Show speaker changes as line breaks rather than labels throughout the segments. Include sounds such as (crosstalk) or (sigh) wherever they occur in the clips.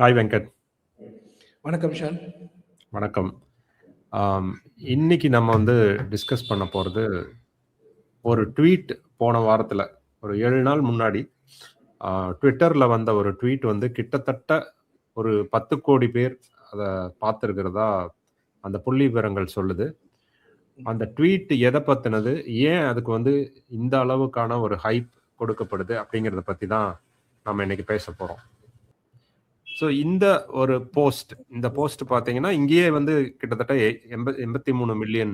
Hi Venkat.
வணக்கம் Shawn.
வணக்கம். இன்னைக்கு நம்ம வந்து டிஸ்கஸ் பண்ண போகிறது ஒரு ட்வீட் போன வாரத்தில் ஒரு ஏழு நாள் முன்னாடி ட்விட்டரில் வந்த ஒரு ட்வீட் வந்து கிட்டத்தட்ட ஒரு பத்து கோடி பேர் அதை பார்த்துருக்கிறதா அந்த புள்ளி விவரங்கள் சொல்லுது. அந்த ட்வீட் எதை பற்றினது ஏன் அதுக்கு வந்து இந்த அளவுக்கான ஒரு ஹைப் கொடுக்கப்படுது அப்படிங்கிறத பற்றி தான் நம்ம இன்னைக்கு பேச போகிறோம் ஸோ இந்த ஒரு போஸ்ட் இந்த போஸ்ட் பார்த்தீங்கன்னா இங்கேயே வந்து கிட்டத்தட்ட எண்பத்தி மூணு மில்லியன்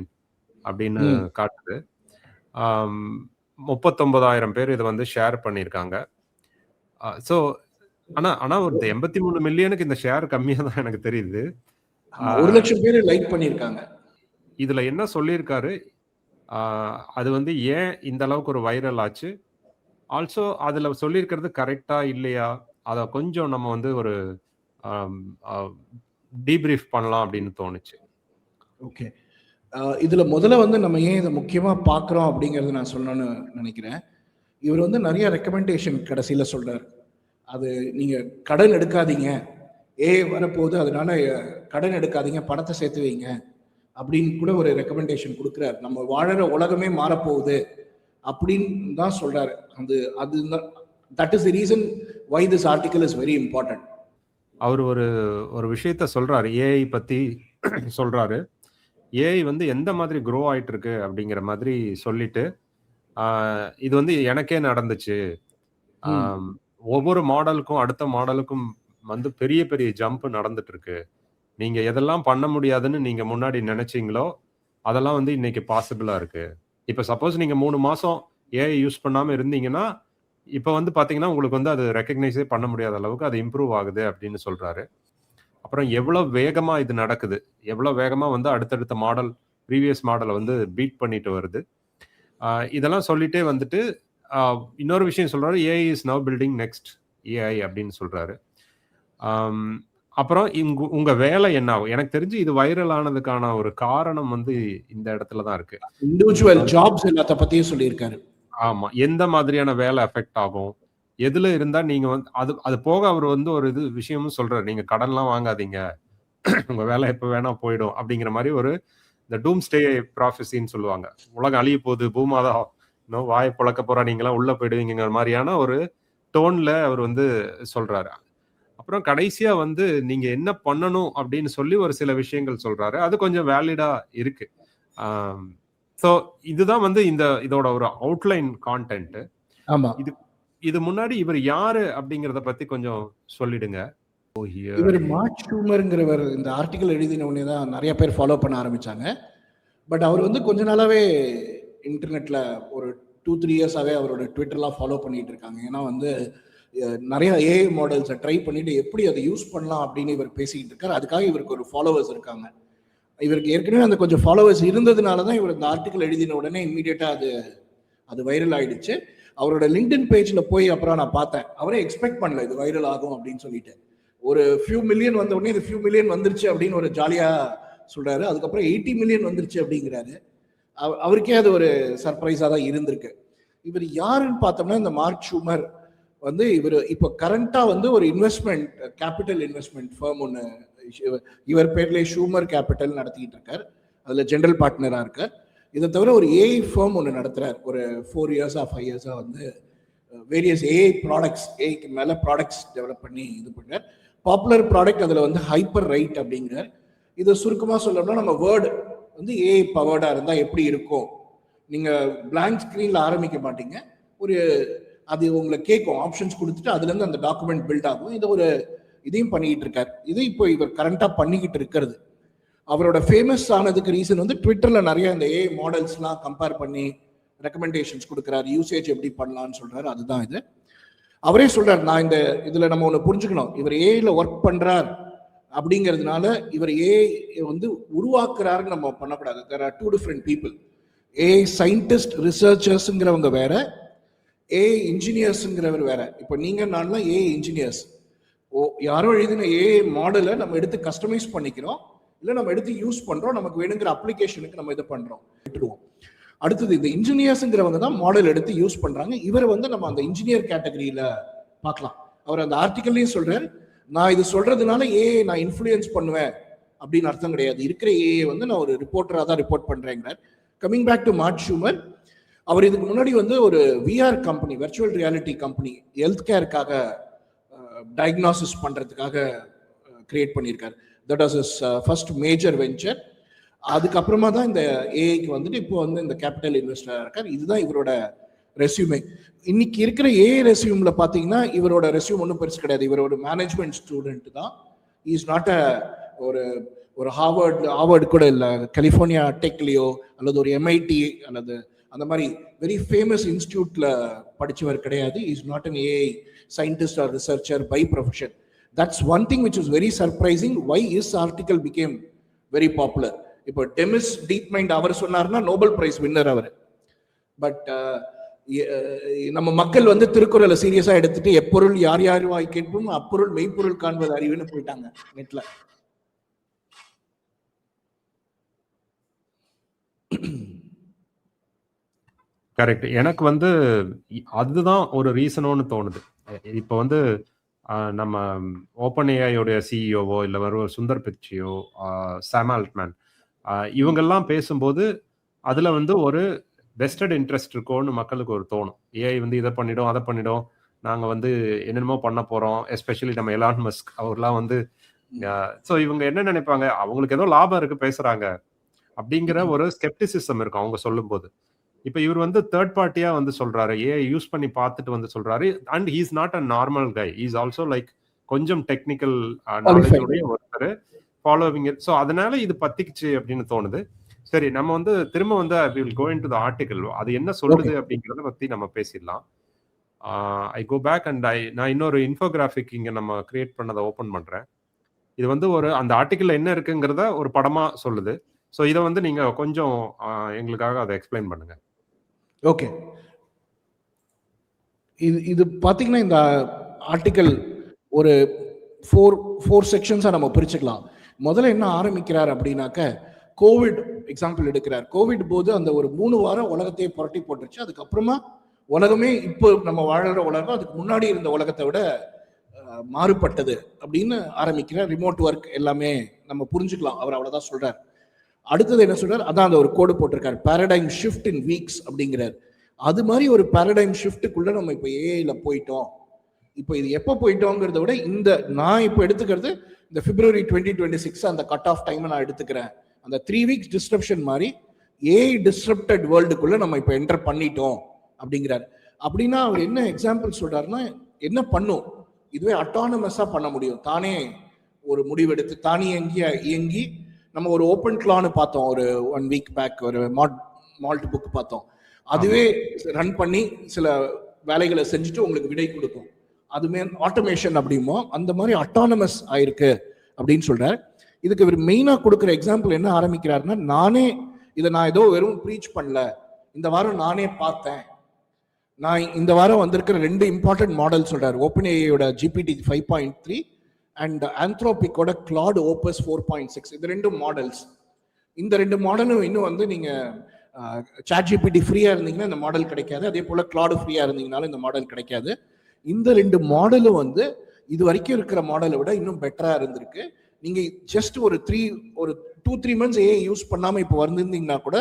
அப்படின்னு. காட்டுது. முப்பத்தொன்பதாயிரம் பேர் இதை வந்து ஷேர் பண்ணியிருக்காங்க. ஸோ ஆனா ஆனா ஒரு எண்பத்தி மூணு மில்லியனுக்கு இந்த ஷேர் கம்மியாக தான் எனக்கு தெரியுது.
ஒரு லட்சம் பேர் லைக் பண்ணிருக்காங்க
இதுல என்ன சொல்லியிருக்காரு? அது வந்து ஏன் இந்த அளவுக்கு ஒரு வைரல் ஆச்சு? ஆல்சோ அதுல சொல்லியிருக்கிறது கரெக்டா இல்லையா? அதை கொஞ்சம் நம்ம வந்து ஒரு டீப்ரீஃப் பண்ணலாம் அப்படின்னு தோணுச்சு.
ஓகே. இதுல முதல்ல வந்து நம்ம ஏன் இதை முக்கியமா பார்க்குறோம் அப்படிங்கறத நான் சொல்லணும்னு நினைக்கிறேன். இவர் வந்து நிறைய ரெக்கமெண்டேஷன் கடைசியில சொல்றாரு. அது நீங்க கடன் எடுக்காதீங்க. ஏ வரப்போகுது அதனால கடன் எடுக்காதீங்க பணத்தை சேர்த்து வைங்க அப்படின்னு கூட ஒரு ரெக்கமெண்டேஷன் கொடுக்குறாரு. நம்ம வாழற உலகமே மாறப்போகுது அப்படின்னு தான் சொல்றாரு. அது அது that is the reason why this article is very important
அவர் ஒரு ஒரு விஷயத்த சொல்றாரு. ஏஐ பத்தி சொல்றாரு. ஏஐ வந்து எந்த மாதிரி க்ரோ ஆயிட்டு இருக்கு அப்படிங்கிற மாதிரி சொல்லிட்டு இது வந்து எனக்கே நடந்துச்சு. ஒவ்வொரு மாடலுக்கும் அடுத்த மாடலுக்கும் வந்து பெரிய பெரிய ஜம்ப் நடந்துட்டு இருக்கு நீங்க எதெல்லாம் பண்ண முடியாதுன்னு நீங்க முன்னாடி நினைச்சீங்களோ அதெல்லாம் வந்து இன்னைக்கு பாசிபிளா இருக்கு. இப்ப சப்போஸ் நீங்க மூணு மாசம் ஏஐ யூஸ் பண்ணாம இருந்தீங்கன்னா இப்போ வந்து பார்த்தீங்கன்னா உங்களுக்கு வந்து அது ரெக்கக்னைஸே பண்ண முடியாத அளவுக்கு அது இம்ப்ரூவ் ஆகுது அப்படின்னு சொல்கிறாரு அப்புறம் எவ்வளோ வேகமாக இது நடக்குது? எவ்வளோ வேகமாக வந்து அடுத்தடுத்த மாடல் ப்ரீவியஸ் மாடலை வந்து பீட் பண்ணிட்டு வருது. இதெல்லாம் சொல்லிட்டே வந்துட்டு இன்னொரு விஷயம் சொல்கிறாரு AI is now building next AI அப்படின்னு சொல்கிறாரு அப்புறம் இங்கு உங்க வேலை என்ன? ஆகும் எனக்கு தெரிஞ்சு இது வைரல் ஆனதுக்கான ஒரு காரணம் வந்து இந்த இடத்துல தான் இருக்கு.
இண்டிவிஜுவல் ஜாப்ஸ் எல்லாத்த பத்தியும் சொல்லியிருக்காரு.
ஆமா. எந்த மாதிரியான வேலை எஃபெக்ட் ஆகும்? எதுல இருந்தா நீங்க வந்து அது அது போக அவர் வந்து ஒரு இது விஷயமும் சொல்றாரு. நீங்க கடன்லாம் வாங்காதீங்க. (clears throat) உங்க வேலை எப்ப வேணா போயிடும். அப்படிங்கிற மாதிரி ஒரு இந்த டூம் ஸ்டே ப்ராஃபஸின்னு சொல்லுவாங்க. உலகம் அழிய போகுது பூமாதா இன்னும் வாயை புழக்க போறா நீங்களாம் உள்ள போயிடுவீங்கிற மாதிரியான ஒரு டோன்ல அவர் வந்து சொல்றாரு. அப்புறம் கடைசியா வந்து நீங்க என்ன பண்ணணும் அப்படின்னு சொல்லி ஒரு சில விஷயங்கள் சொல்றாரு. அது கொஞ்சம் வேலிடா இருக்கு. ஸோ இதுதான் வந்து இந்த இதோட ஒரு அவுட்லைன் கான்டென்ட்
ஆமா.
இது முன்னாடி இவர் யாரு அப்படிங்கறத பத்தி கொஞ்சம் சொல்லிடுங்க. Oh.
இவர் மார்க் ஷூமருங்கிறவர் இந்த ஆர்டிகல் எழுதின உடனே தான் நிறைய பேர் ஃபாலோ பண்ண ஆரம்பிச்சாங்க. பட் அவர் வந்து கொஞ்ச நாளாவே இன்டர்நெட்ல ஒரு டூ த்ரீ இயர்ஸாவே அவரோட ட்விட்டர்லாம் ஃபாலோ பண்ணிட்டு இருக்காங்க. ஏன்னா வந்து நிறைய ஏஐ மாடல்ஸை ட்ரை பண்ணிட்டு எப்படி அதை யூஸ் பண்ணலாம் அப்படின்னு இவர் பேசிக்கிட்டு இருக்காரு. அதுக்காக இவருக்கு ஒரு ஃபாலோவர்ஸ் இருக்காங்க. இவருக்கு ஏற்கனவே அந்த கொஞ்சம் ஃபாலோவர்ஸ் இருந்ததுனால தான் இவர் இந்த ஆர்டிக்கல் எழுதின உடனே இம்மீடியட்டா அது அது வைரல் ஆயிடுச்சு. அவரோட லிங்க்டின் பேஜில் போய் அப்புறம் நான் பார்த்தேன். அவரே எக்ஸ்பெக்ட் பண்ணல இது வைரல் ஆகும் அப்படின்னு சொல்லிட்டு. ஒரு ஃபியூ மில்லியன் வந்த உடனே இது ஃபியூ மில்லியன் வந்துருச்சு அப்படின்னு ஒரு ஜாலியாக சொல்கிறாரு அதுக்கப்புறம் எயிட்டி மில்லியன் வந்துருச்சு அப்படிங்கிறாரு. அவ- அவருக்கே அது ஒரு சர்ப்ரைஸாக தான் இருந்திருக்கு. இவர் யாருன்னு பார்த்தோம்னா இந்த மார்க் ஷூமர் வந்து இவர் இப்போ கரண்ட்டாக வந்து ஒரு இன்வெஸ்ட்மெண்ட் கேபிட்டல் இன்வெஸ்ட்மெண்ட் ஃபர்ம் ஒன்று இவர் பேர்லேயே ஷூமர் கேபிட்டல் நடத்திக்கிட்டு இருக்கார். அதில் ஜென்ரல் பார்ட்னராக இருக்கார். இதை தவிர ஒரு ஏஐ ஃபர்ம் ஒன்று நடத்துகிறார் ஒரு ஃபோர் இயர்ஸாக ஃபைவ் இயர்ஸாக வந்து வேரியஸ் ஏஐ ப்ராடக்ட்ஸ் ஏஐக்கு மேலே ப்ராடக்ட்ஸ் டெவலப் பண்ணி இது பண்ணுறார் பாப்புலர் ப்ராடக்ட் அதில் வந்து ஹைப்பர் ரைட் அப்படிங்கிறார். இதை சுருக்கமாக சொல்லணும்னா நம்ம வேர்டு வந்து ஏஐ பவர்டாக இருந்தால் எப்படி இருக்கும்? நீங்கள் பிளாங்க் ஸ்க்ரீனில் ஆரம்பிக்க மாட்டீங்க. ஒரு அது உங்களை கேட்கும். ஆப்ஷன்ஸ் கொடுத்துட்டு அதுலேருந்து அந்த டாக்குமெண்ட் பில்ட் ஆகும். இதை ஒரு இதையும் பண்ணிக்கிட்டு இருக்கார். இது இப்போ இவர் கரண்டாக பண்ணிக்கிட்டு இருக்கிறது. அவரோட ஃபேமஸ் ஆனதுக்கு ரீசன் வந்து ட்விட்டரில் நிறைய இந்த ஏஐ மாடல்ஸ்லாம் கம்பேர் பண்ணி ரெக்கமெண்டேஷன்ஸ் கொடுக்குறாரு. யூசேஜ் எப்படி பண்ணலான்னு சொல்கிறாரு அதுதான் இது. அவரே சொல்கிறார் நான் இந்த இதில் நம்ம ஒன்று புரிஞ்சுக்கணும். இவர் ஏஐல ஒர்க் பண்ணுறார் அப்படிங்கிறதுனால இவர் ஏஐ வந்து உருவாக்குறாருன்னு நம்ம பண்ணக்கூடாது. There are two different people AI scientist ரிசர்ச்சர்ஸுங்கிறவங்க வேற. ஏஐ இன்ஜினியர்ஸுங்கிறவர் வேற. இப்போ நீங்கள் நான்லாம் ஏஐ இன்ஜினியர்ஸ் ஓ யாரோ எழுதின ஏஐ மாடலை நம்ம எடுத்து கஸ்டமைஸ் பண்ணிக்கிறோம். இல்லை நம்ம எடுத்து யூஸ் பண்றோம். நமக்கு வேணுங்கிற அப்ளிகேஷனுக்கு நம்ம இதை பண்றோம். விட்டுருவோம். அடுத்தது இந்த இன்ஜினியர்ஸுங்கிறவங்க தான் மாடல் எடுத்து யூஸ் பண்றாங்க. இவர் வந்து நம்ம அந்த இன்ஜினியர் கேட்டகரியில பார்க்கலாம். அவர் அந்த ஆர்டிக்கல்லையும் சொல்றாரு. நான் இது சொல்றதுனால ஏ நான் இன்ஃப்ளூயன்ஸ் பண்ணுவேன் அப்படின்னு அர்த்தம் கிடையாது. இருக்கிற ஏஐ வந்து நான் ஒரு ரிப்போர்ட்டராக தான் report பண்றேங்கிறார். Coming back to Matt Shumer அவர் இதுக்கு முன்னாடி வந்து ஒரு VR company virtual reality company health கேருக்காக diagnosis பண்ணுறதுக்காக கிரியேட் பண்ணியிருக்கார். That was is first major venture அதுக்கப்புறமா தான் இந்த ஏஐக்கு வந்துட்டு இப்போ வந்து இந்த கேபிட்டல் இன்வெஸ்டராக இருக்கார். இதுதான் இவரோட ரெஸ்யூமே இன்னைக்கு இருக்கிற ஏஐ ரெசியூமில் பார்த்தீங்கன்னா இவரோட ரெஸ்யூம் ஒன்றும் பெருசு கிடையாது. இவரோட மேனேஜ்மெண்ட் ஸ்டூடெண்ட் தான். இஸ் நாட் அ ஒரு ஒரு ஹார்வர்ட் ஹார்வர்டு கூட இல்லை. கலிஃபோர்னியா டெக்லியோ அல்லது ஒரு எம்ஐடி அல்லது அந்த மாதிரி வெரி ஃபேமஸ் இன்ஸ்டியூட்ல படித்தவர் கிடையாது. Is not an AI scientist or researcher by profession that's one thing which is very surprising why is article became very popular இப்போ டெமிஸ் டீப் மைண்ட் அவர் சொன்னார்னா நோபல் பிரைஸ் வின்னர் அவர். பட் நம்ம மக்கள் வந்து திருக்குறளை சீரியஸா எடுத்துட்டு எப்பொருள் யார் யார் வாய் கேட்போம் அப்பொருள் மெய்ப்பொருள் காண்பது அறிவுன்னு போயிட்டாங்க நெட்ல
கரெக்ட். எனக்கு வந்து அதுதான் ஒரு ரீசனோன்னு தோணுது. இப்போ வந்து நம்ம ஓப்பன் ஏஐயோடைய சிஇஓவோ இல்லை வரும் சுந்தர் பிச்சியோ சாம் ஆல்ட்மேன் இவங்கெல்லாம் பேசும்போது அதில் வந்து ஒரு வெஸ்டட் இன்ட்ரெஸ்ட் இருக்கோன்னு மக்களுக்கு ஒரு தோணும். ஏஐ வந்து இதை பண்ணிடும் அதை பண்ணிடும். நாங்கள் வந்து என்னென்னமோ பண்ண போகிறோம் எஸ்பெஷலி நம்ம எலான் மஸ்க் அவர்லாம் வந்து ஸோ இவங்க என்ன நினைப்பாங்க? அவங்களுக்கு ஏதோ லாபம் இருக்கு பேசுறாங்க. அப்படிங்கிற ஒரு ஸ்கெப்டிசிசம் இருக்கும் அவங்க சொல்லும்போது. இப்போ இவர் வந்து தேர்ட் பார்ட்டியா வந்து சொல்றாரு. ஏஐ யூஸ் பண்ணி பார்த்துட்டு வந்து சொல்றாரு. And he's not a normal guy is also like கொஞ்சம் டெக்னிக்கல் நாலேஜோடைய ஒருத்தர். ஃபாலோவிங் ஸோ அதனால இது பத்திக்குச்சு அப்படின்னு தோணுது. சரி நம்ம வந்து திரும்ப வந்து will go into the article அது என்ன சொல்லுது அப்படிங்கிறத பத்தி நம்ம பேசிடலாம். ஐ கோ பேக் அண்ட் ஐ நான் இன்னொரு இன்ஃபோகிராஃபிக் இங்க நம்ம கிரியேட் பண்ணதை ஓப்பன் பண்றேன். இது வந்து ஒரு அந்த ஆர்டிக்கல்ல என்ன இருக்குங்கிறத ஒரு படமா சொல்லுது. ஸோ இதை வந்து நீங்க கொஞ்சம் எங்களுக்காக அதை எக்ஸ்பிளைன் பண்ணுங்க.
ஓகே இது இது பார்த்தீங்கன்னா இந்த ஆர்டிக்கல் ஒரு ஃபோர் ஃபோர் செக்ஷன்ஸாக நம்ம பிரிச்சுக்கலாம். முதல்ல என்ன ஆரம்பிக்கிறார் அப்படின்னாக்க கோவிட் எக்ஸாம்பிள் எடுக்கிறார். கோவிட் போது அந்த ஒரு மூணு வாரம் உலகத்தையே புரட்டி போட்டுருச்சு. அதுக்கப்புறமா உலகமே இப்போ நம்ம வாழ்கிற உலகம் அதுக்கு முன்னாடி இருந்த உலகத்தை விட மாறுபட்டது அப்படின்னு ஆரம்பிக்கிறார். ரிமோட் ஒர்க் எல்லாமே நம்ம புரிஞ்சுக்கலாம். அவர் அவ்வளோதான் சொல்கிறார் அடுத்தது என்ன சொல்றார்? அதான் அந்த ஒரு கோடு போட்டிருக்காரு. பேரடைம் ஷிஃப்ட் இன் வீக்ஸ் அப்படிங்கிறார். அது மாதிரி ஒரு பேரடைம் ஷிஃப்ட்டுக்குள்ள நம்ம இப்போ ஏஐல போயிட்டோம். இப்போ இது எப்போ போயிட்டோங்கிறத விட இந்த நான் இப்போ எடுத்துக்கிறது இந்த பிப்ரவரி டுவெண்ட்டி டுவெண்ட்டி சிக்ஸ் அந்த கட் ஆஃப் டைமை நான் எடுத்துக்கிறேன். அந்த த்ரீ வீக்ஸ் டிஸ்ட்ரப்ஷன் மாதிரி ஏஐ டிஸ்ட்ரப்டட் வேர்ல்டுக்குள்ள நம்ம இப்போ என்டர் பண்ணிட்டோம் அப்படிங்கிறார். அப்படின்னா அவர் என்ன எக்ஸாம்பிள் சொல்றாருன்னா என்ன பண்ணும்? இதுவே அட்டானமஸா பண்ண முடியும். தானே ஒரு முடிவெடுத்து தானே இயங்கி நம்ம ஒரு ஓப்பன் கிளான்னு பார்த்தோம். ஒரு ஒன் வீக் பேக் ஒரு மாட் மால்ட் புக் பார்த்தோம். அதுவே ரன் பண்ணி சில வேலைகளை செஞ்சுட்டு உங்களுக்கு விடை கொடுக்கும். அதுமே ஆட்டோமேஷன் அப்படிமோ அந்த மாதிரி அட்டானமஸ் ஆயிருக்கு அப்படின்னு சொல்றார். இதுக்கு இவர் மெயினாக கொடுக்குற எக்ஸாம்பிள் என்ன ஆரம்பிக்கிறாருன்னா நானே இதை நான் ஏதோ வெறும் ப்ரீச் பண்ணல. இந்த வாரம் நானே பார்த்தேன். நான் இந்த வாரம் வந்திருக்கிற ரெண்டு இம்பார்ட்டன்ட் மாடல் சொல்றாரு. Open ஏஐயோட GPT five point three and ஆந்த்ரோபிக்கோட Claude Opus four point six இது ரெண்டு மாடல்ஸ் இந்த ரெண்டு மாடலும் இன்னும் வந்து நீங்கள் சாட் ஜிபிடி ஃப்ரீயாக இருந்தீங்கன்னா இந்த மாடல் கிடைக்காது. அதே போல் கிளாடு ஃப்ரீயாக இருந்தீங்கனாலும் இந்த மாடல் கிடைக்காது. இந்த ரெண்டு மாடலும் வந்து இது வரைக்கும் இருக்கிற மாடலை விட இன்னும் பெட்டராக இருந்திருக்கு. நீங்கள் ஜஸ்ட் ஒரு த்ரீ ஒரு two three months a use பண்ணாமல் இப்போ வந்திருந்தீங்கன்னா கூட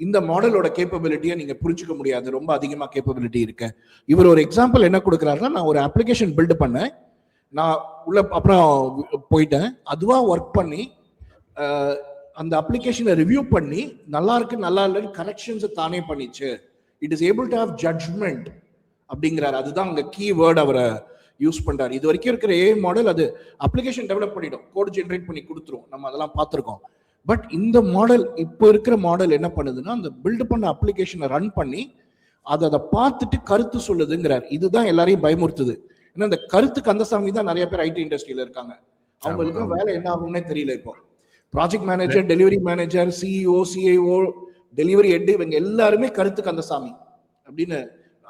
இந்த மாடலோட கேப்பபிலிட்டியை நீங்கள் புரிஞ்சுக்க முடியாது. ரொம்ப அதிகமாக கேப்பபிலிட்டி இருக்கு. இவர் ஒரு எக்ஸாம்பிள் என்ன கொடுக்குறாருன்னா நான் ஒரு அப்ளிகேஷன் பில்டு பண்ணேன். நான் உள்ள அப்புறம் போயிட்டேன். அதுவாக ஒர்க் பண்ணி அந்த அப்ளிகேஷனை ரிவ்யூ பண்ணி நல்லா இருக்கு நல்லா இல்லைன்னு கரெக்ஷன்ஸை தானே பண்ணிச்சு. It is able to have judgement அப்படிங்கிறாரு. அதுதான் அங்கே கீ வேர்ட் அவரை யூஸ் பண்ணுறாரு இது வரைக்கும் இருக்கிற ஏ மாடல் அது அப்ளிகேஷன் டெவலப் பண்ணிடும். கோட் ஜென்ரேட் பண்ணி கொடுத்துரும். நம்ம அதெல்லாம் பார்த்துருக்கோம். பட் இந்த மாடல் இப்போ இருக்கிற மாடல் என்ன பண்ணுதுன்னா அந்த பில்டு பண்ண அப்ளிகேஷனை ரன் பண்ணி அதை அதை பார்த்துட்டு கருத்து சொல்லுதுங்கிறார். இதுதான் எல்லாரையும் பயமுறுத்துது. ஏன்னா இந்த கருத்து கந்தசாமி தான் நிறைய பேர் ஐடி இண்டஸ்ட்ரியில இருக்காங்க. அவங்களுக்கு வேலை என்ன ஆகும்னே தெரியல இப்போ. Project manager delivery manager CEO CIO delivery head இவங்க எல்லாருமே கருத்து கந்தசாமி அப்படின்னு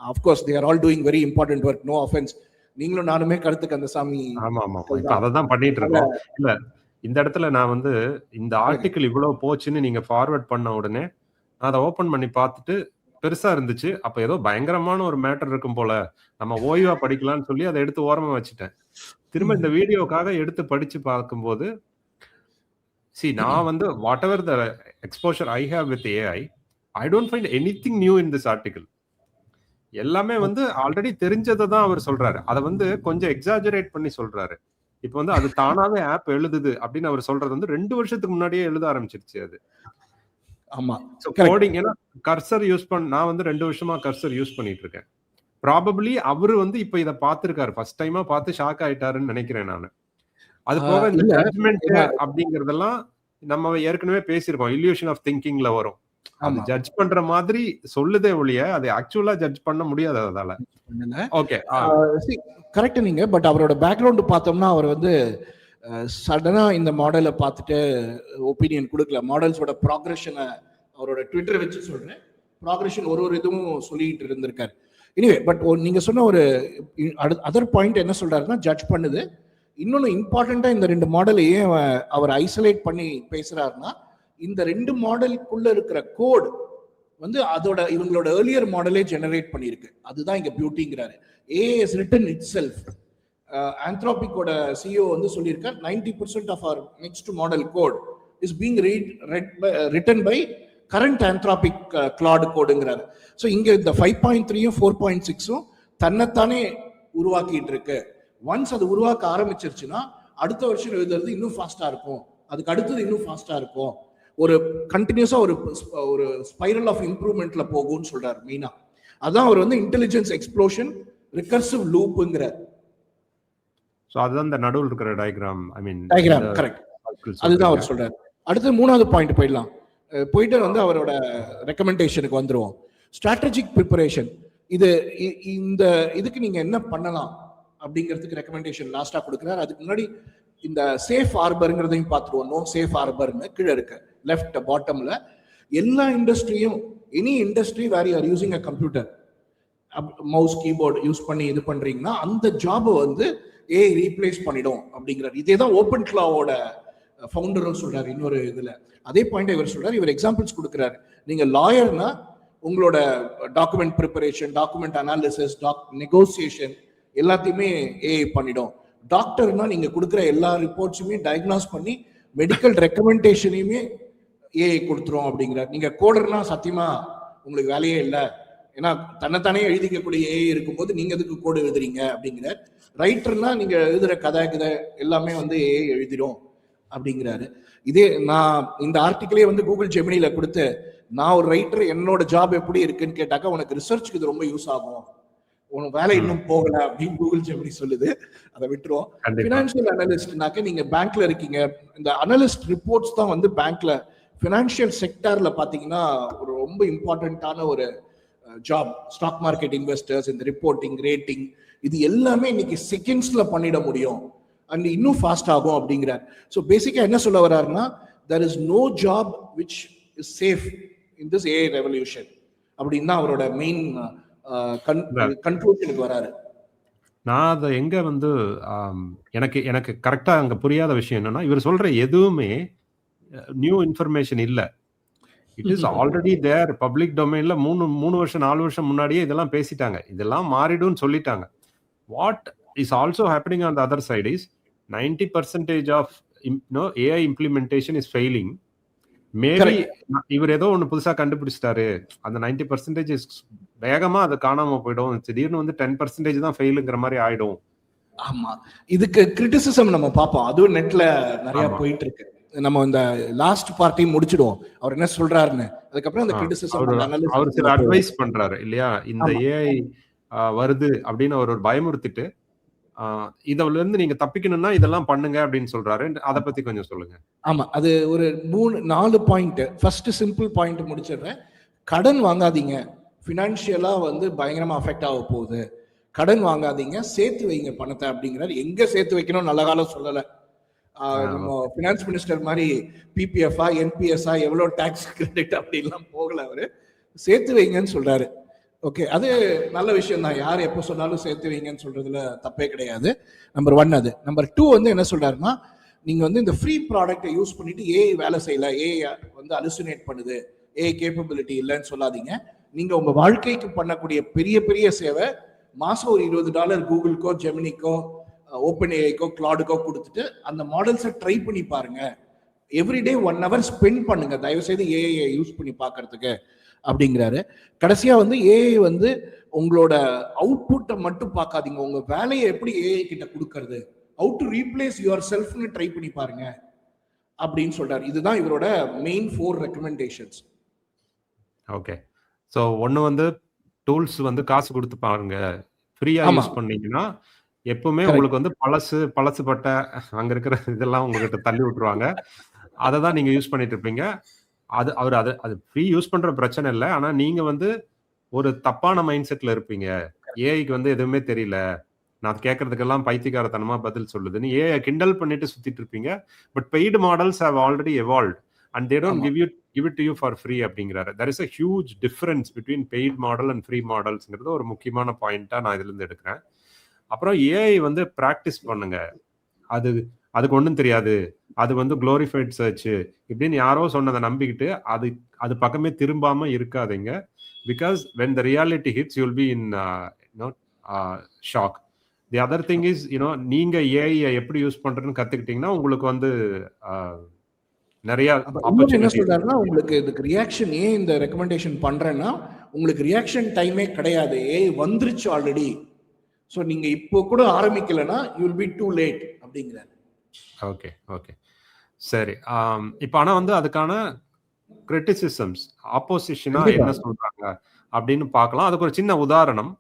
of course they're all doing very important work no offence நீங்களும் நானுமே கருத்து கந்தசாமி
ஆமா ஆமா இப்ப அதை தான் பண்ணிட்டு இருக்கோம் இல்ல இந்த இடத்துல நான் வந்து இந்த ஆர்டிக்கிள் இவ்வளவு போச்சுன்னு நீங்க ஃபார்வர்ட் பண்ண உடனே நான் அதை ஓபன் பண்ணி பார்த்துட்டு பெருசா இருந்துச்சு. அப்ப ஏதோ பயங்கரமான ஒரு மேட்டர் இருக்கும் போல. நம்ம ஓய்வா படிக்கலாம்னு சொல்லி அதை எடுத்து ஓரமா வச்சுட்டேன். திரும்ப இந்த வீடியோக்காக எடுத்து படிச்சு பார்க்கும்போது சி நான் வந்து whatever the exposure I have with AI I don't find anything new in this article எல்லாமே வந்து ஆல்ரெடி தெரிஞ்சதை தான் அவர் சொல்றாரு. அதை வந்து கொஞ்சம் எக்ஸாஜரேட் பண்ணி சொல்றாரு. இப்போ வந்து அது தானாவே ஆப் எழுதுது அப்படின்னு அவர் சொல்றது வந்து ரெண்டு வருஷத்துக்கு முன்னாடியே எழுத ஆரம்பிச்சிருச்சு அது.
ஆமா.
ஸோ. கோடிங் ஏன்னா கர்சர் யூஸ் பண்ண நான் வந்து ரெண்டு வருஷமா கர்சர் யூஸ் பண்ணிட்டு இருக்கேன் ப்ராபப்ளி அவரு வந்து இப்போ இதை பார்த்திருக்காரு ஃபர்ஸ்ட் டைமா பார்த்து ஷாக் ஆயிட்டாருன்னு நினைக்கிறேன் நான். அது போக இந்த ஜட்மெண்ட். அப்படிங்கறதெல்லாம் நம்ம ஏற்கனவே பேசியிருக்கோம். இல்யூஷன் ஆஃப் திங்கிங்ல வரும். அது
ஆமா.
ஜட்ஜ் பண்ற மாதிரி சொல்லுதே ஒழிய அதை ஆக்சுவலா ஜட்ஜ் பண்ண முடியாது அதால. ஓகே
கரெக்ட் நீங்க பட் அவரோட பேக்ரவுண்ட் பார்த்தோம்னா அவர் வந்து சடனாக இந்த மாடலை பார்த்துட்டு ஒப்பீனியன் கொடுக்கல. மாடல்ஸோட ப்ராக்ரஷனை அவரோட ட்விட்டர் வச்சு சொல்கிறேன் ப்ராக்ரஷன் ஒரு ஒரு இதுவும் சொல்லிக்கிட்டு இருந்திருக்காரு. எனிவே பட் நீங்கள் சொன்ன ஒரு அதர் பாயிண்ட் என்ன சொல்கிறாருன்னா ஜட்ஜ் பண்ணுது. இன்னொன்று இம்பார்ட்டண்ட்டாக இந்த ரெண்டு மாடலை ஏன் அவ- அவர் ஐசோலேட் பண்ணி பேசுகிறாருன்னா இந்த ரெண்டு மாடலுக்குள்ளே இருக்கிற கோட் வந்து அதோட இவங்களோட ஏர்லியர் மாடலே ஜெனரேட் பண்ணியிருக்கு. அதுதான் இங்கே பியூட்டிங்கிறாரு a is written itself ஆந்த்ராபிக்கோட சிஇஓ வந்து சொல்லியிருக்கார் ninety percent of our next model code is being read written by current Anthropic Claude கோடுங்கிறாரு so இங்கே இந்த ஃபைவ் பாயிண்ட் த்ரீயும் ஃபோர் பாயிண்ட் சிக்ஸும் தன்னைத்தானே உருவாக்கிட்டு இருக்கு ஒன்ஸ் அது உருவாக்க ஆரம்பிச்சிருச்சுன்னா அடுத்த வருஷம் எழுதுறது இன்னும் ஃபாஸ்ட்டாக இருக்கும். அதுக்கு அடுத்தது இன்னும் ஃபாஸ்ட்டாக இருக்கும். ஒரு கண்டினியூஸாக ஒரு ஒரு ஸ்பைரல் ஆஃப் இம்ப்ரூவ்மெண்ட்ல போகும்னு சொல்றாரு மீனா. அதான் அவர் வந்து இன்டெலிஜென்ஸ் எக்ஸ்ப்ளோஷன் ரிகர்சிவ் லூப்புங்கிறார்
ஸோ அதுதான் இந்த நடுவில் இருக்கிற diagram I mean
diagram correct அதுதான் அவர் சொல்றாரு. அடுத்து மூணாவது பாயிண்ட் போயிடலாம். போயிட்டு வந்து அவரோட ரெக்கமெண்டேஷனுக்கு வந்துருவோம். ஸ்ட்ராட்டஜிக் ப்ரிப்பரேஷன் இது இந்த இதுக்கு நீங்க என்ன பண்ணலாம் அப்படிங்கிறதுக்கு ரெக்கமெண்டேஷன் லாஸ்டா கொடுக்குறாரு. அதுக்கு முன்னாடி இந்த சேஃப் ஆர்பருங்கிறதையும் பார்த்துருவோம். நோ சேஃப் ஆர்பர்னு கீழே இருக்கு. லெஃப்ட் பாட்டம்ல எல்லா இண்டஸ்ட்ரியும் any industry where you are using a computer mouse keyboard use பண்ணி இது பண்றீங்கன்னா அந்த ஜாபை வந்து ஏ ரீப்ளேஸ் பண்ணிடும் அப்படிங்கிறார். இதே தான் ஓப்பன் கிளாவோட ஃபவுண்டரும் சொல்றாரு இன்னொரு இதுல. அதே பாயிண்ட் இவர் சொல்றாரு இவர் எக்ஸாம்பிள்ஸ் கொடுக்குறாரு. நீங்க லாயர்னா உங்களோட document preparation document analysis doc negotiation எல்லாத்தையுமே ஏஐ பண்ணிடும். டாக்டர்னா நீங்க கொடுக்குற எல்லா ரிப்போர்ட்ஸுமே டயக்னாஸ் பண்ணி மெடிக்கல் ரெக்கமெண்டேஷனையுமே ஏஐ கொடுத்துரும் அப்படிங்கிறார். நீங்க கோடர்னா சத்தியமா உங்களுக்கு வேலையே இல்லை. ஏன்னா தன்னைத்தானே எழுதிக்கக்கூடிய ஏஐ இருக்கும்போது நீங்க எதுக்கு கோடு எழுதுறீங்க அப்படிங்கிறார். ரைட்டர்னா நீங்க எழுதுற கதை கதை எல்லாமே வந்து ஏஐ எழுதிடும் அப்படிங்கிறாரு. இதே நான் இந்த ஆர்டிக்கிளே வந்து கூகுள் ஜெமினில கொடுத்து நான் ஒரு ரைட்டர் என்னோட ஜாப் எப்படி இருக்குன்னு கேட்டாக்கா உனக்கு ரிசர்ச்க்கு இது ரொம்ப யூஸ் ஆகும். உனக்கு வேலை இன்னும் போகல அப்படின்னு கூகுள் ஜெமினி சொல்லுது. அதை விட்டுருவோம். ஃபினான்ஷியல் அனலிஸ்ட்னாக்க நீங்க பேங்க்ல இருக்கீங்க. இந்த அனலிஸ்ட் ரிப்போர்ட்ஸ் தான் வந்து பேங்க்ல ஃபினான்ஷியல் செக்டார்ல பாத்தீங்கன்னா ஒரு ரொம்ப இம்பார்ட்டண்ட்டான ஒரு ஜாப் ஸ்டாக் மார்க்கெட் இன்வெஸ்டர்ஸ் இந்த ரிப்போர்ட்டிங் ரேட்டிங் இது எல்லாமே இன்னைக்கு செகண்ட்ஸ்ல பண்ணிட முடியும். அண்ட் இன்னும் ஃபாஸ்ட் ஆகும் அப்படிங்கிறார். ஸோ பேசிக்கா என்ன சொல்ல வர்றாருன்னா there is no job which is safe in this a revolution அப்படின்னு தான் அவரோட மெயின் கன்க்ளூஷனுக்கு வராரு
நான் அதை எங்க வந்து ஆம், எனக்கு எனக்கு கரெக்டா அங்க புரியாத விஷயம் என்னன்னா இவர் சொல்ற எதுவுமே நியூ இன்ஃபர்மேஷன் இல்ல. It is. Already there public டொமைன்ல மூணு மூணு வருஷம் நாலு வருஷம் முன்னாடியே இதெல்லாம் பேசிட்டாங்க. இதெல்லாம் மாறிடும்னு சொல்லிட்டாங்க. What is also happening on the other side is ninety percentage of no AI implementation is failing maybe இவர் ஏதோ ஒன்று புதுசா கண்டுபிடிச்சிட்டாரு. அந்த நைன்டி பர்சன்டேஜ் வேகமா அது காணாம போயிடும். திடீர்னு வந்து டென் பர்சன்டேஜ் தான் ஃபெயிலுங்கிற மாதிரி ஆயிடும்.
ஆமா. இதுக்கு கிரிட்டிசிசம் நம்ம பார்ப்போம். அதுவும் நெட்ல நிறைய. போயிட்டு இருக்கு. நம்ம இந்த லாஸ்ட் பார்ட்டியும் முடிச்சிடுவோம். அவர் என்ன சொல்றாருன்னு. அதுக்கப்புறம் அந்த கிரிட்டிசிசம்
அவரு சில அட்வைஸ் பண்றாரு இல்லையா? இந்த. ஏஐ வருது அப்படின்னு அவர் ஒரு பயமுறுத்திட்டு இதுல இருந்து நீங்க தப்பிக்கணும்னா இதெல்லாம் பண்ணுங்க அப்படின்னு சொல்றாரு. அத பத்தி கொஞ்சம் சொல்லுங்க.
ஆமா அது ஒரு மூணு நாலு பாயிண்ட் ஃபர்ஸ்ட் சிம்பிள் பாயிண்ட் முடிச்சிடுறேன். கடன் வாங்காதீங்க. ஃபினான்ஷியலா வந்து பயங்கரமா அஃபெக்ட் ஆக போகுது. கடன் வாங்காதீங்க. சேர்த்து வைங்க பணத்தை அப்படிங்கிறாரு. எங்க சேர்த்து வைக்கணும்? நல்ல காலம் சொல்லல. நம்ம ஃபினான்ஸ் மினிஸ்டர் மாதிரி பிபிஎஃப்ஆ என்பிஎஸ்ஆ எவ்வளவு டாக்ஸ் கிரெடிட் அப்படிலாம் போகல அவரு. சேர்த்து வைங்கன்னு சொல்றாரு. ஓகே அது நல்ல விஷயம் தான். யார் எப்போ சொன்னாலும் சேர்த்து வைங்கன்னு சொல்றதுல தப்பே கிடையாது. நம்பர் ஒன் அது. நம்பர் டூ வந்து என்ன சொல்றாருன்னா நீங்க வந்து இந்த ஃப்ரீ ப்ராடக்ட்டை யூஸ் பண்ணிட்டு ஏஐ வேலை செய்யல. ஏஐ வந்து அலுசினேட் பண்ணுது. ஏஐ கேப்பபிலிட்டி இல்லைன்னு சொல்லாதீங்க. நீங்க உங்க வாழ்க்கைக்கு பண்ணக்கூடிய பெரிய பெரிய சேவை மாசம் ஒரு இருபது டாலர் கூகுளுக்கோ ஜெமினிக்கோ ஓப்பன் ஏஐக்கோ கிளாடுக்கோ கொடுத்துட்டு அந்த மாடல்ஸை ட்ரை பண்ணி பாருங்க. எவ்ரிடே ஒன் ஹவர் ஸ்பெண்ட் பண்ணுங்க. தயவு செய்து ஏஐ யூஸ் பண்ணி பார்க்கறதுக்கு அப்படிங்கிறாரு. கடைசியா வந்து ஏஐ வந்து உங்களோட அவுட்புட்டை மட்டும் பார்க்காதீங்க உங்க வேலையை எப்படி ஏஐ கிட்ட கொடுக்கறது? அவுட் டு ரீப்ளேஸ் யுவர் செல்ஃப்னு ட்ரை பண்ணி பாருங்க அப்படின்னு சொல்றாரு. இதுதான் இவரோட main four recommendations
okay so ஒன்று வந்து டூல்ஸ் வந்து காசு கொடுத்து பாருங்க. ஃப்ரீயா
ஆமா.
யூஸ் பண்ணீங்கன்னா எப்பவுமே. உங்களுக்கு வந்து பழசு பழசு பட்டை அங்க இருக்கிற இதெல்லாம் உங்ககிட்ட தள்ளி விட்டுருவாங்க. அதை தான் நீங்க யூஸ் பண்ணிட்டு இருப்பீங்க. அது அவர் அது அது ஃப்ரீ யூஸ் பண்ற பிரச்சனை இல்லை. ஆனா நீங்க வந்து ஒரு தப்பான மைண்ட் செட்ல இருப்பீங்க. ஏஐக்கு வந்து எதுவுமே தெரியல. நான் கேட்கறதுக்கெல்லாம் பைத்தியக்காரத்தனமா பதில் சொல்லுதுன்னு ஏஐ கிண்டல் பண்ணிட்டு சுத்திட்டு இருப்பீங்க. But paid models have already evolve and they don't. Give you give it to you for free அப்படிங்கிறாரு. There is a huge difference between paid model and free மாடல்ஸ்ங்கிறது ஒரு முக்கியமான பாயிண்டா நான் இதுல இருந்து எடுக்கிறேன். அப்புறம் ஏஐ வந்து ப்ராக்டிஸ் பண்ணுங்க. அது அதுக்கு ஒன்றும் தெரியாது. அது வந்து குளோரிஃபைட் சர்ச் இப்படின்னு யாரோ சொன்னதை நம்பிக்கிட்டு அது அது பக்கமே திரும்பாம இருக்காதீங்க. Because when the reality hits you'll be in shock the other thing is you know நீங்க ஏஐ எப்படி யூஸ் பண்றதுன்னு கத்துக்கிட்டீங்கன்னா உங்களுக்கு வந்து uh, நிறைய
என்ன சொல்றாருன்னா உங்களுக்கு இதுக்கு ரியாக்ஷன் ஏன் இந்த ரெக்கமெண்டேஷன் பண்றேன்னா உங்களுக்கு ரியாக்ஷன் டைமே கிடையாது. ஏய் வந்துருச்சு ஆல்ரெடி ஸோ நீங்க இப்போ கூட ஆரம்பிக்கலைன்னா you will be too late அப்படிங்கிறாரு.
ஓகே ஓகே சரி இப்போ ஆனா வந்து அதுக்கான கிரிட்டிசிசம்ஸ் ஆப்போசிஷனா. என்ன சொல்றாங்க அப்படின்னு பார்க்கலாம். அதுக்கு ஒரு சின்ன உதாரணம்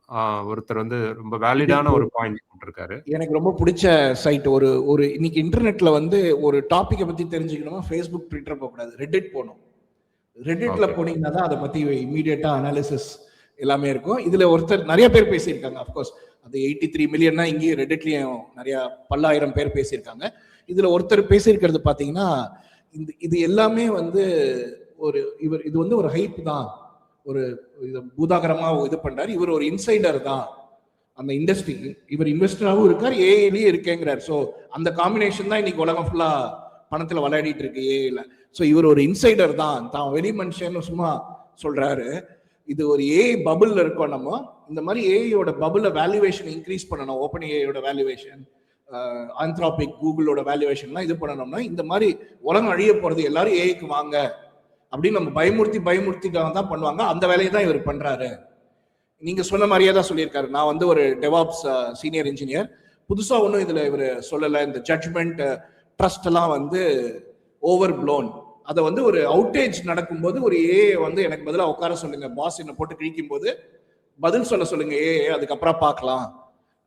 ஒருத்தர் வந்து ரொம்ப வேலிடான ஒரு பாயிண்ட் போட்டிருக்காரு
எனக்கு ரொம்ப பிடிச்ச சைட் ஒரு ஒரு இன்னைக்கு இன்டர்நெட்ல வந்து ஒரு டாபிக்கை பத்தி தெரிஞ்சுக்கணுமா? ஃபேஸ்புக் ட்விட்டர் போகக்கூடாது. ரெடிட் போகணும். ரெடிட்ல. போனீங்கன்னா தான் அதை பத்தி இமீடியட்டா அனாலிசிஸ் எல்லாமே இருக்கும். இதுல ஒருத்தர் நிறைய பேர் பேசியிருக்காங்க அஃப்கோர்ஸ் அது எயிட்டி த்ரீ மில்லியன்னா இங்கேயும் ரெடிட்லையும் நிறைய பல்லாயிரம் பேர் பேசியிருக்காங்க. இதுல ஒருத்தர் பேசியிருக்கிறது பாத்தீங்கன்னா இந்த இது எல்லாமே வந்து ஒரு இவர் இது வந்து ஒரு ஹைப் தான். ஒரு இது பூதாகரமாக இது பண்ணுறாரு இவர் ஒரு இன்சைடர் தான். அந்த இண்டஸ்ட்ரி இவர் இன்வெஸ்டராகவும் இருக்கார் ஏஏலையும் இருக்கேங்கிறார். ஸோ அந்த காம்பினேஷன் தான் இன்னைக்கு உலகம் ஃபுல்லா பணத்துல விளையாடிட்டு இருக்கு ஏஏல ஸோ இவர் ஒரு இன்சைடர் தான். தான் வெளி மனுஷன்னு சும்மா சொல்றாரு. இது ஒரு ஏஐ பபுள் இருக்கோம் நம்ம. இந்த மாதிரி ஏஐயோட பபுள வேல்யூவேஷன் இன்க்ரீஸ் பண்ணணும். ஓப்பன் ஏஐயோட வேல்யூவேஷன் ஆந்த்ராபிக் கூகுளோட வேல்யூவேஷன்லாம் இது பண்ணணும்னா இந்த மாதிரி உலகம் அழிய போறது எல்லாரும் ஏஐக்கு வாங்க. அப்படின்னு நம்ம பயமுறுத்தி பயமுறுத்திக்காக தான் பண்ணுவாங்க. அந்த வேலையை தான் இவர் பண்றாரு. நீங்க சொன்ன மாதிரியே தான் சொல்லியிருக்காரு. நான் வந்து ஒரு டெவாப்ஸ் சீனியர் இன்ஜினியர் புதுசாக ஒன்றும் இதில் இவர் சொல்லலை. இந்த ஜட்ஜ்மெண்ட் ட்ரஸ்ட் எல்லாம் வந்து ஓவர் ப்ளோன் அதை வந்து ஒரு அவுட்டேஜ் நடக்கும்போது ஒரு ஏ வந்து எனக்கு பதிலாக உட்கார சொல்லுங்க. பாஸ் என்னை போட்டு கிழிக்கும் போது பதில் சொல்ல சொல்லுங்க. ஏ அதுக்கப்புறம் பார்க்கலாம்.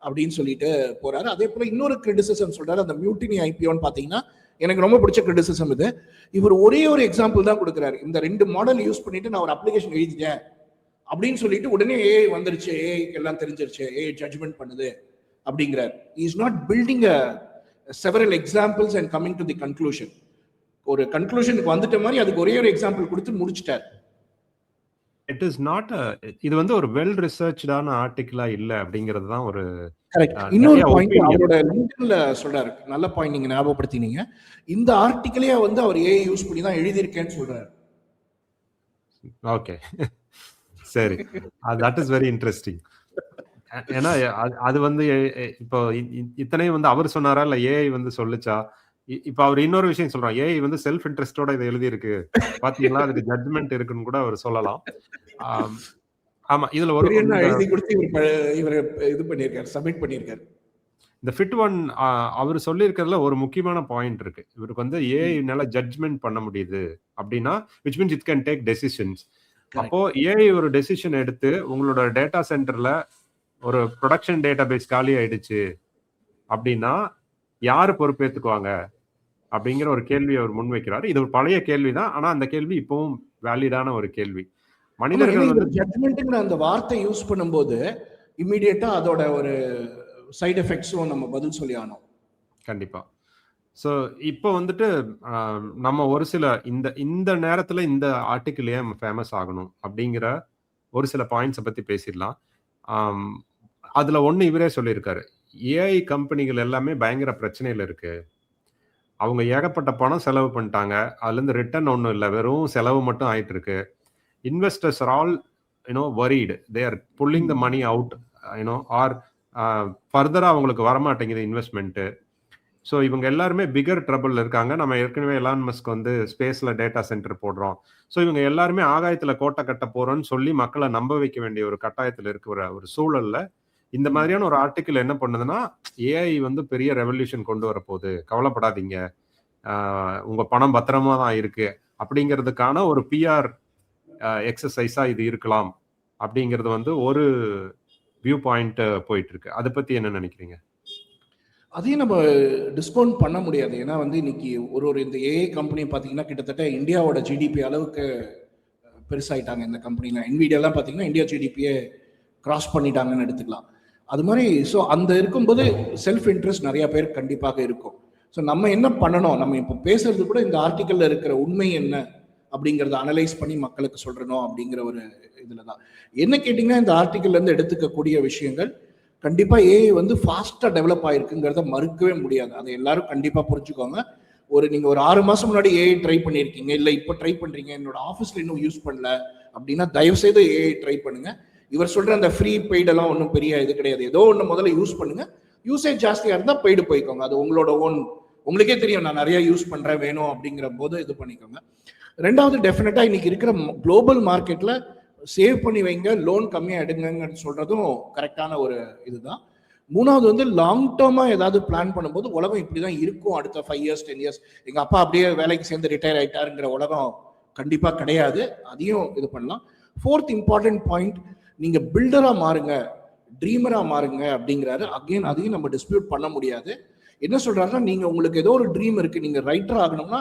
அப்படின்னு சொல்லிட்டு போறாரு. அதே போல இன்னொரு கிரிட்டிசிசம் சொல்றாரு. அந்த மியூட்டினி ஐபிஓன்னு பாத்தீங்கன்னா எனக்கு ரொம்ப பிடிச்ச கிரிட்டிசிசம் இது. இவர் ஒரே ஒரு எக்ஸாம்பிள் தான் கொடுக்குறாரு. இந்த ரெண்டு மாடல் யூஸ் பண்ணிட்டு நான் ஒரு அப்ளிகேஷன் எழுதிட்டேன் அப்படின்னு சொல்லிட்டு உடனே ஏ வந்துருச்சு. ஏ எல்லாம் தெரிஞ்சிருச்சு. ஏ ஜட்ஜ்மெண்ட் பண்ணுது அப்படிங்கிறார். Is not building a several examples and coming to the conclusion ஒரு கன்க்ளூஷனுக்கு வந்துட்ட மாதிரி அதுக்கு ஒரே ஒரு எக்ஸாம்பிள் கொடுத்து முடிச்சிட்டார்.
இட் இஸ் நாட் இது வந்து ஒரு வெல் ரிசர்ச்டான ஆர்டிகிளா இல்ல அப்படிங்கிறது தான் ஒரு
இன்னொரு பாயிண்ட். அவரோட லிங்க்ல சொல்றாரு. நல்ல பாயிண்ட் நீங்க ஞாபகப்படுத்தினீங்க. இந்த ஆர்டிகிளே வந்து அவர் ஏஐ யூஸ் பண்ணி தான் எழுதியிருக்கேன்னு சொல்றாரு.
ஓகே சரி. தட் இஸ் வெரி இன்ட்ரெஸ்டிங் ஏன்னா அது- வந்து இப்போ இத்தனையும் வந்து அவர் சொன்னாரா? இல்ல ஏஐ வந்து சொல்லுச்சா? இப்ப அவர் இன்னொரு விஷயம் சொல்றான் ஏஐ வந்து செல்ஃப் இன்ட்ரெஸ்டோட இதை எழுதி இருக்கு பாத்தீங்களா? அதுக்கு ஜட்மெண்ட் இருக்குன்னு கூட அவர் சொல்லலாம். ஆம், இதுல ஒரு
எழுதி கொடுத்து இவர் இது பண்ணியிருக்காரு சப்மிட் பண்ணியிருக்காரு.
இந்த ஃபிட் ஒன் அவர் சொல்லியிருக்கிறதுல ஒரு முக்கியமான பாயிண்ட் இருக்கு. இவருக்கு வந்து ஏஐனால ஜட்ஜ்மெண்ட் பண்ண முடியுது அப்படின்னா which means it can take decisions அப்போ ஏஐ ஒரு டெசிஷன் எடுத்து உங்களோட டேட்டா சென்டர்ல ஒரு ப்ரொடக்ஷன் டேட்டா பேஸ் காலி ஆயிடுச்சு அப்படின்னா யாரு பொறுப்பேத்துக்குவாங்க? அப்படிங்கிற ஒரு கேள்வி அவர் முன்வைக்கிறார் இது ஒரு பழைய கேள்விதான். ஆனா அந்த கேள்வி இப்பவும் வேலிடான ஒரு கேள்வி. மனிதர்கள்
ஜட்மெண்ட்டுங்கிற அந்த வார்த்தை யூஸ் பண்ணும்போது இம்மிடியட்டா அதோட ஒரு சைடு எஃபெக்ட்ஸும் நம்ம பதில் சொல்லி ஆனோம்
கண்டிப்பா. ஸோ இப்போ வந்துட்டு நம்ம ஒரு சில இந்த இந்த நேரத்துல இந்த ஆர்டிக்கிள் ஏன் ஃபேமஸ் ஆகணும் அப்படிங்கிற ஒரு சில பாயிண்ட்ஸை பத்தி பேசிடலாம். அதுல ஒண்ணு இவரே சொல்லியிருக்காரு. ஏஐ கம்பெனிகள் எல்லாமே பயங்கர பிரச்சனையில இருக்கு. அவங்க ஏகப்பட்ட பணம் செலவு பண்ணிட்டாங்க. அதுல இருந்து ரிட்டர்ன் ஒன்றும் இல்லை. வெறும் செலவு மட்டும் ஆயிட்டு இருக்கு investors are all you know worried. They are pulling the money out you know or ஃபர்தரா அவங்களுக்கு வரமாட்டேங்குது இன்வெஸ்ட்மெண்ட்டு ஸோ இவங்க எல்லாருமே பிகர் ட்ரபிள் இருக்காங்க. நம்ம ஏற்கனவே எலான் மஸ்க் வந்து ஸ்பேஸ்ல டேட்டா சென்டர் போடுறோம். ஸோ இவங்க எல்லாருமே ஆகாயத்துல கோட்டை கட்ட போறோம்னு சொல்லி மக்களை நம்ப வைக்க வேண்டிய ஒரு கட்டாயத்தில் இருக்கிற ஒரு சூழல்ல இந்த மாதிரியான ஒரு ஆர்டிக்கிள் என்ன பண்ணுதுன்னா ஏஐ வந்து பெரிய ரெவல்யூஷன் கொண்டு வரப்போகுது. கவலைப்படாதீங்க. உங்க பணம் பத்திரமா தான் இருக்கு. அப்படிங்கிறதுக்கான ஒரு பிஆர் எக்ஸசைஸா இது இருக்கலாம். அப்படிங்கிறது வந்து ஒரு வியூ பாயிண்ட் போயிட்டு இருக்கு அதை பத்தி என்ன நினைக்கிறீங்க?
அதையும் நம்ம டிஸ்கவுண்ட் பண்ண முடியாது. ஏன்னா வந்து இன்னைக்கு ஒரு ஒரு இந்த ஏஐ கம்பெனி பார்த்தீங்கன்னா கிட்டத்தட்ட இந்தியாவோட ஜிடிபி அளவுக்கு பெருசாயிட்டாங்க. இந்த கம்பெனிலாம் என்விடியாலாம் பார்த்தீங்கன்னா இந்தியா ஜிடிபியை கிராஸ் பண்ணிட்டாங்கன்னு எடுத்துக்கலாம். அது மாதிரி ஸோ அந்த இருக்கும்போது செல்ஃப் இன்ட்ரெஸ்ட் நிறைய பேர் கண்டிப்பாக இருக்கும். ஸோ நம்ம என்ன பண்ணணும்? நம்ம இப்போ பேசுறது கூட இந்த ஆர்டிக்கல்ல இருக்கிற உண்மை என்ன? அப்படிங்கிறத அனலைஸ் பண்ணி மக்களுக்கு சொல்றணும் அப்படிங்கிற ஒரு இதில் தான் என்ன கேட்டிங்கன்னா இந்த ஆர்டிக்கல்ல இருந்து எடுத்துக்கக்கூடிய விஷயங்கள் கண்டிப்பாக ஏஐ வந்து ஃபாஸ்ட்டாக டெவலப் ஆகிருக்குங்கிறத மறுக்கவே முடியாது. அதை எல்லாரும் கண்டிப்பாக புரிஞ்சுக்கோங்க. ஒரு நீங்கள் ஒரு ஆறு மாதம் முன்னாடி ஏஐ ட்ரை பண்ணியிருக்கீங்க. இல்லை இப்போ ட்ரை பண்ணுறீங்க என்னோட ஆஃபீஸில் இன்னும் யூஸ் பண்ணல அப்படின்னா தயவு செய்து ஏஐ ட்ரை பண்ணுங்கள் இவர் சொல்ற அந்த ஃப்ரீ பெய்டெல்லாம் ஒன்றும் பெரிய இது கிடையாது. ஏதோ ஒன்று முதல்ல யூஸ் பண்ணுங்க. யூசேஜ் ஜாஸ்தியாக இருந்தால் பெய்டு போய்க்கோங்க. அது உங்களோட ஓன் உங்களுக்கே தெரியும். நான் நிறைய யூஸ் பண்ணுறேன் வேணும் அப்படிங்கிற போது இது பண்ணிக்கோங்க. ரெண்டாவது டெஃபினட்டாக இன்னைக்கு இருக்கிற குளோபல் மார்க்கெட்டில் சேவ் பண்ணி வைங்க லோன் கம்மியாக எடுங்கன்னு சொல்கிறதும் கரெக்டான ஒரு இதுதான். மூணாவது வந்து லாங் டேர்மாக ஏதாவது பிளான் பண்ணும்போது உலகம் இப்படி தான் இருக்கும். அடுத்த ஃபைவ் இயர்ஸ் டென் இயர்ஸ் எங்கள் அப்பா அப்படியே வேலைக்கு சேர்ந்து ரிட்டையர் ஆகிட்டாருங்கிற உலகம் கண்டிப்பாக கிடையாது. அதையும் இது பண்ணலாம். ஃபோர்த் இம்பார்ட்டன்ட் பாயிண்ட் நீங்க பில்டரா மாறுங்க ட்ரீமரா மாறுங்க அப்படிங்கிறாரு. அகைன் அதையும் நம்ம டிஸ்பியூட் பண்ண முடியாது. என்ன சொல்றாருன்னா நீங்க உங்களுக்கு ஏதோ ஒரு ட்ரீம் இருக்கு நீங்க ரைட்டர் ஆகணும்னா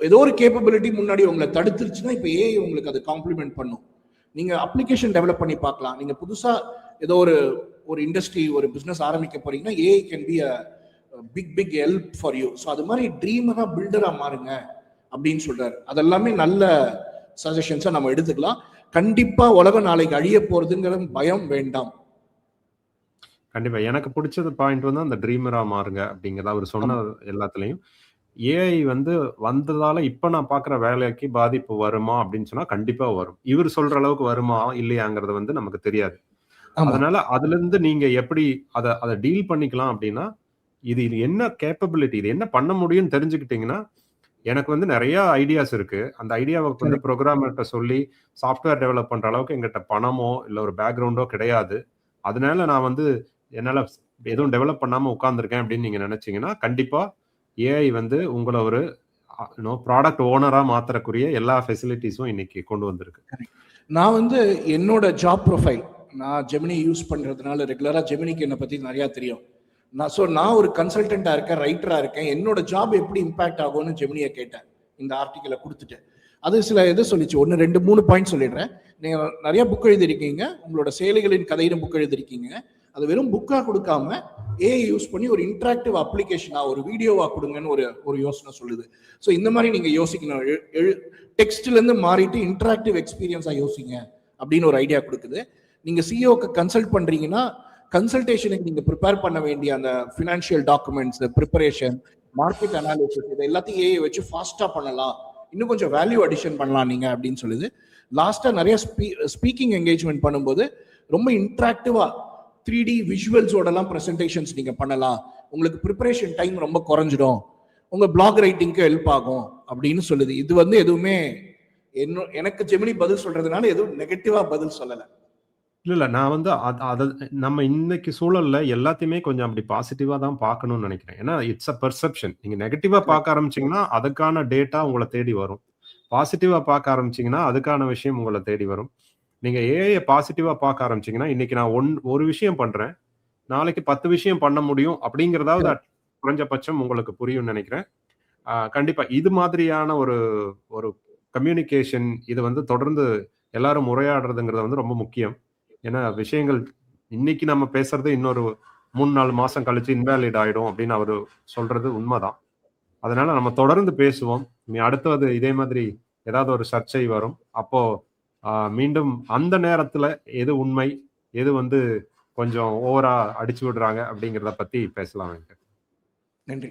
ஏதோ ஒரு கேப்பபிலிட்டி முன்னாடி உங்களை தடுத்துருச்சுன்னா இப்போ ஏஐ உங்களுக்கு அது காம்ப்ளிமெண்ட் பண்ணும். நீங்க அப்ளிகேஷன் டெவலப் பண்ணி பார்க்கலாம். நீங்க புதுசா ஏதோ ஒரு ஒரு இண்டஸ்ட்ரி ஒரு பிசினஸ் ஆரம்பிக்க போறீங்கன்னா AI can be a big big help for you so அது மாதிரி ட்ரீமரா பில்டரா மாறுங்க அப்படின்னு சொல்றாரு. அதெல்லாமே நல்ல சஜஷன்ஸை நம்ம எடுத்துக்கலாம். கண்டிப்பா உலகம் நாளைக்கு அழிய போறதுங்கிற பயம் வேண்டாம்.
கண்டிப்பா. எனக்கு பிடிச்சது பாயிண்ட் வந்து அந்த ட்ரீமரா மாறுங்க அப்படிங்கிறத அவர் சொன்ன எல்லாத்துலயும். ஏஐ வந்து வந்ததால இப்ப நான் பாக்குற வேலைக்கு பாதிப்பு வருமா அப்படின்னு சொன்னா கண்டிப்பா வரும். இவர் சொல்ற அளவுக்கு வருமா இல்லையாங்கிறது வந்து நமக்கு தெரியாது. அதனால அதுல இருந்து நீங்க எப்படி அதை அதை டீல் பண்ணிக்கலாம் அப்படின்னா இது இது என்ன கேப்பபிலிட்டி இது என்ன பண்ண முடியும்னு தெரிஞ்சுக்கிட்டீங்கன்னா எனக்கு வந்து நிறைய ஐடியாஸ் இருக்கு. அந்த ஐடியாவை வந்து ப்ரோக்ராமர்கிட்ட சொல்லி சாஃப்ட்வேர் டெவலப் பண்ற அளவுக்கு எங்கிட்ட பணமோ இல்லை ஒரு பேக்ரவுண்டோ கிடையாது. அதனால நான் வந்து என்னால எதுவும் டெவலப் பண்ணாம உட்கார்ந்துருக்கேன் அப்படின்னு நீங்க நினைச்சீங்கன்னா கண்டிப்பா ஏஐ வந்து உங்களை ஒரு ப்ராடக்ட் ஓனரா மாத்தறக்குரிய எல்லா ஃபெசிலிட்டிஸும் இன்னைக்கு கொண்டு வந்திருக்கு.
நான் வந்து என்னோட ஜாப் ப்ரொஃபைல் நான் ஜெமினி யூஸ் பண்றதுனால ரெகுலரா ஜெமினிக்கு என்னை பத்தி நிறைய தெரியும். நான் ஸோ நான் ஒரு கன்சல்டண்ட்டாக இருக்கேன் ரைட்டராக இருக்கேன். என்னோட ஜாப் எப்படி இம்பாக்ட் ஆகும்னு ஜெமினியை கேட்டேன். இந்த ஆர்டிக்கலை கொடுத்துட்டு. அது சில இது சொல்லிச்சு. ஒன்று ரெண்டு மூணு பாயிண்ட் சொல்லிடுறேன். நீங்கள் நிறைய புக் எழுதியிருக்கீங்க. உங்களோட செயலிகளின் கதையிலும் புக் எழுதியிருக்கீங்க. அது வெறும் புக்காக கொடுக்காம ஏ யூஸ் பண்ணி ஒரு இன்ட்ராக்டிவ் அப்ளிகேஷனாக ஒரு வீடியோவாக கொடுங்கன்னு ஒரு ஒரு யோசனை சொல்லுது. ஸோ இந்த மாதிரி நீங்கள் யோசிக்கணும். எழு- டெக்ஸ்ட்லேருந்து மாறிட்டு இன்ட்ராக்டிவ் எக்ஸ்பீரியன்ஸாக யோசிங்க. அப்படின்னு ஒரு ஐடியா கொடுக்குது. நீங்கள் சிஇஓக்கு கன்சல்ட் பண்ணுறீங்கன்னா கன்சல்டேஷனுக்கு நீங்க ப்ரிப்பேர் பண்ண வேண்டிய அந்த financial documents preparation market analysis இதை எல்லாத்தையும் ஏஐ வச்சு ஃபாஸ்டா பண்ணலாம். இன்னும் கொஞ்சம் வேல்யூ அடிஷன் பண்ணலாம் நீங்க அப்படின்னு சொல்லுது. லாஸ்டா நிறைய ஸ்பீக்கிங் என்கேஜ்மெண்ட் பண்ணும்போது ரொம்ப இன்ட்ராக்டிவா த்ரீ டி விஷுவல்ஸோடலாம் ப்ரெசன்டேஷன்ஸ் நீங்க பண்ணலாம். உங்களுக்கு ப்ரிப்பரேஷன் டைம் ரொம்ப குறைஞ்சிடும். உங்க பிளாக் ரைட்டிங்க்கு ஹெல்ப் ஆகும் அப்படின்னு சொல்லுது. இது வந்து எதுவுமே என்ன எனக்கு ஜெமினி பதில் சொல்றதுனால எதுவும் நெகட்டிவா பதில் சொல்லலை.
இல்ல இல்ல. நான் வந்து அத- அத நம்ம இன்னைக்கு சூழல்ல எல்லாத்தையுமே கொஞ்சம் அப்படி பாசிட்டிவா தான் பார்க்கணும்னு நினைக்கிறேன். ஏன்னா இட்ஸ் அ பெர்செப்ஷன் நீங்க நெகட்டிவா பார்க்க ஆரம்பிச்சீங்கன்னா அதுக்கான டேட்டா உங்களை தேடி வரும். பாசிட்டிவா பார்க்க ஆரம்பிச்சீங்கன்னா அதுக்கான விஷயம் உங்களை தேடி வரும். நீங்க ஏஐ பாசிட்டிவா பார்க்க ஆரம்பிச்சீங்கன்னா இன்னைக்கு நான் ஒன் ஒரு விஷயம் பண்றேன். நாளைக்கு பத்து விஷயம் பண்ண முடியும் அப்படிங்கறதாவது குறைஞ்சபட்சம் உங்களுக்கு புரியும்னு நினைக்கிறேன். ஆஹ் கண்டிப்பா. இது மாதிரியான ஒரு ஒரு கம்யூனிகேஷன் இது வந்து தொடர்ந்து எல்லாரும் உரையாடுறதுங்கிறது வந்து ரொம்ப முக்கியம். ஏன்னா விஷயங்கள் இன்னைக்கு நம்ம பேசுறது இன்னொரு மூணு நாலு மாசம் கழிச்சு இன்வேலிட் ஆயிடும் அப்படின்னு அவர் சொல்றது உண்மைதான். அதனால நம்ம தொடர்ந்து பேசுவோம். அடுத்தது இதே மாதிரி ஏதாவது ஒரு சர்ச்சை வரும். அப்போ மீண்டும் அந்த நேரத்துல எது உண்மை எது வந்து கொஞ்சம் ஓவரா அடிச்சு விடுறாங்க அப்படிங்கிறத பத்தி பேசலாம்
நன்றி.